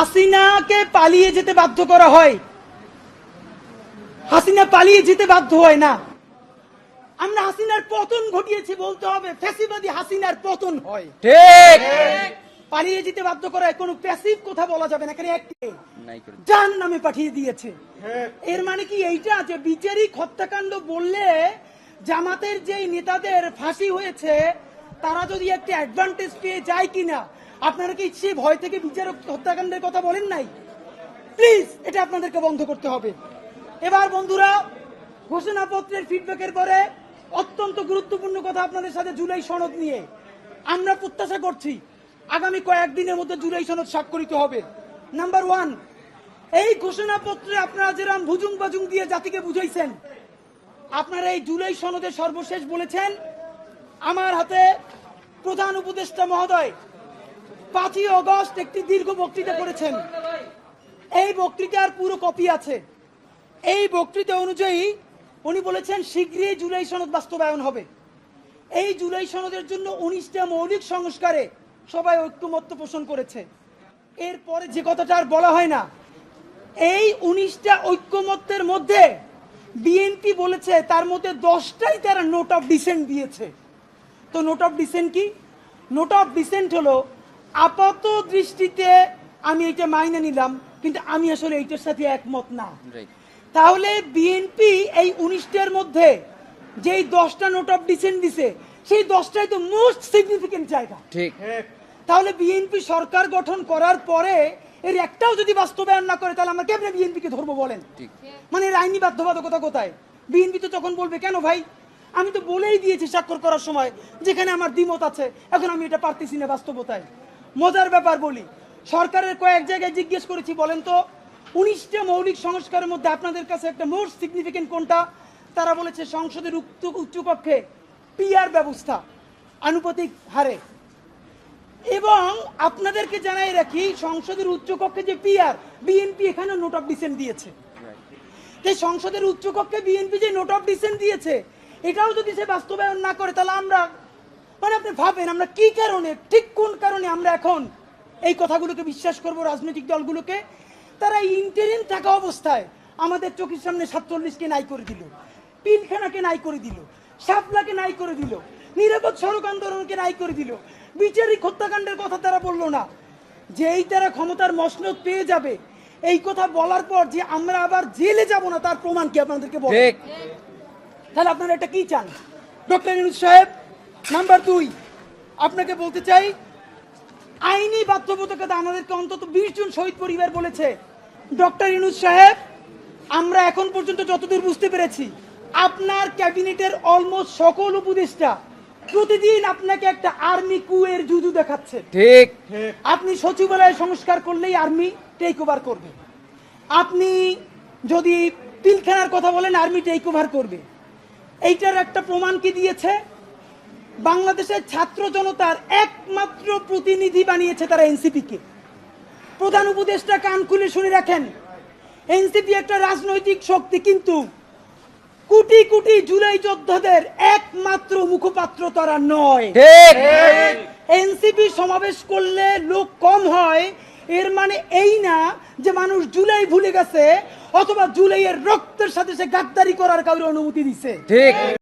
হাসিনাকে পালিয়ে যেতে বাধ্য করা হয়। হাসিনা পালিয়ে যেতে বাধ্য হয় না। আমরা হাসিনার পতন ঘটিয়েছি বলতে হবে ফ্যাসিবাদী হাসিনার পতন হয়। ঠিক। পালিয়ে যেতে বাধ্য করা হয় কোনো প্যাসিভ কথা বলা যাবে না এখানে একটি নাই নামে পাঠিয়ে দিয়েছে। এর মানে কি এইটা যে বিচারিক হত্যাকাণ্ড বললে জামাতের যে নেতাদের ফাঁসি হয়েছে তারা যদি একটা অ্যাডভান্টেজ পেয়ে যায় কিনা আপনারা কি সে ভয় থেকে বিচারক হত্যাকাণ্ডের কথা বলেন নাই? প্লিজ এটা আপনাদেরকে বন্ধ করতে হবে। এবার বন্ধুরা, ঘোষণাপত্রের ফিডব্যাকের পরে অত্যন্ত গুরুত্বপূর্ণ কথা আপনাদের সাথে জুলাই সনদ নিয়ে আমরা প্রত্যাশা করছি, আগামী কয়েকদিনের মধ্যে জুলাই সনদ স্বাক্ষরিত হবে। নাম্বার ওয়ান এই ঘোষণাপত্রে আপনারা যেরকম ভুজুং বাজুং দিয়ে জাতিকে বুঝাইছেন, আপনারা এই জুলাই সনদে সর্বশেষ বলেছেন, আমার হাতে প্রধান উপদেষ্টা মহোদয় পাঁচই অগস্ট একটি দীর্ঘ বক্তৃতা করেছেন। এই বক্তৃতার পুরো কপি আছে। এই বক্তৃতা অনুযায়ী উনি বলেছেন, শীঘ্রই জুলাই সনদ বাস্তবায়ন হবে। এই জুলাই সনদের জন্য উনিশটা মৌলিক সংস্কারে সবাই ঐক্যমত্য পোষণ করেছে। এরপরে যে কথাটা আর বলা হয় না, এই উনিশটা ঐক্যমত্যের মধ্যে বিএনপি বলেছে তার মধ্যে দশটাই তারা নোট অফ ডিসেন্ট দিয়েছে। তো নোট অফ ডিসেন্ট কি? নোট অফ ডিসেন্ট হলো আপাত দৃষ্টিতে আমি এটা মাইনে নিলাম কিন্তু আমি আসলে এইটার সাথে একমত না। তাহলে বিএনপি এই উনিশটার মধ্যে যেই দশটা নোট অফ ডিসেন্ট দিছে সেই দশটাই তো মোস্ট সিগনিফিকেন্ট জায়গা। ঠিক। তাহলে বিএনপি সরকার গঠন করার পরে এর একটাও যদি বাস্তবায়ন না করে তাহলে আমরা কেমনে বিএনপিকে ধরবো বলেন? মানে এর আইনি বাধ্যবাধকতা কোথায়? বিএনপি তো তখন বলবে কেন ভাই? আমি তো বলেই দিয়েছি স্বাক্ষর করার সময় যেখানে আমার দ্বিমত আছে এখন আমি এটা পারতেছি না বাস্তবতায়। মজার ব্যাপার বলি। সরকারের কয়েক জায়গায় জিজ্ঞেস করেছি, বলেন তো, উনিশটা মৌলিক সংস্কারের মধ্যে আপনাদের কাছে একটা মোস্ট সিগনিফিকেন্ট কোনটা? তারা বলেছে সংসদের উচ্চ উচ্চকক্ষে পিআর ব্যবস্থা, আনুপাতিক হারে। এবং আপনাদেরকে জানাই রাখি, সংসদের উচ্চকক্ষে যে পিআর বিএনপি এখানে নোট অফ ডিসেন্ট দিয়েছে। যে সংসদের উচ্চকক্ষে বিএনপি যে নোট অফ ডিসেন্ট দিয়েছে, এটাও যদি সে বাস্তবায়ন না করে, তাহলে আমরা মানে আপনি ভাবেন আমরা কি কারণে ঠিক কোন কারণে আমরা এখন এই কথাগুলোকে বিশ্বাস করব রাজনৈতিক দলগুলোকে? তারা ইন্টারিম থাকা অবস্থায় আমাদের চোখের সামনে সাতচল্লিশকে নাই করে দিল পিলখানাকে নাই করে দিল শাপলাকে নাই করে দিল নিরাপদ সড়ক আন্দোলনকে নাই করে দিল বিচারিক হত্যাকাণ্ডের কথা তারা বলল না। যেই তারা ক্ষমতার মসনদ পেয়ে যাবে এই কথা বলার পর যে আমরা আবার জেলে যাব না তার প্রমাণ কি আপনাদেরকে বল তাহলে আপনারা এটা কি চান? ডক্টর ইনুজ সাহেব নাম্বার দুই আপনাকে বলতে চাই আইনি বাধ্যবাধকতা আমাদেরকে অন্তত বিশ জন শহীদ পরিবার বলেছে। ডক্টর ইনুজ সাহেব আমরা এখন পর্যন্ত যতদূর বুঝতে পেরেছি আপনার ক্যাবিনেটের অলমোস্ট সকল উপদেষ্টা প্রতিদিন আপনাকে একটা আর্মি কুয়ের জুজু দেখাচ্ছে। ঠিক। আপনি সচিবালয় সংস্কার করলেই আর্মি টেক ওভার করবে। আপনি যদি পিলখানার কথা বলেন আর্মি টেক ওভার করবে। এইটার একটা প্রমাণ কি দিয়েছে? বাংলাদেশের ছাত্র জনতার একমাত্র প্রতিনিধি বানিয়েছে তারা এনসিপিকে। প্রধান উপদেষ্টা কান খুলে শুনে রাখেন এনসিপি একটা রাজনৈতিক শক্তি কিন্তু কোটি কোটি জুলাই যোদ্ধাদের একমাত্র মুখপাত্র তারা নয়। ঠিক। এনসিপি সমাবেশ করলে লোক কম হয় এর মানে এই না যে মানুষ জুলাই ভুলে গেছে অথবা জুলাইয়ের রক্তের সাথে সে গাদ্দারি করার কাউরে অনুমতি দিছে। ঠিক।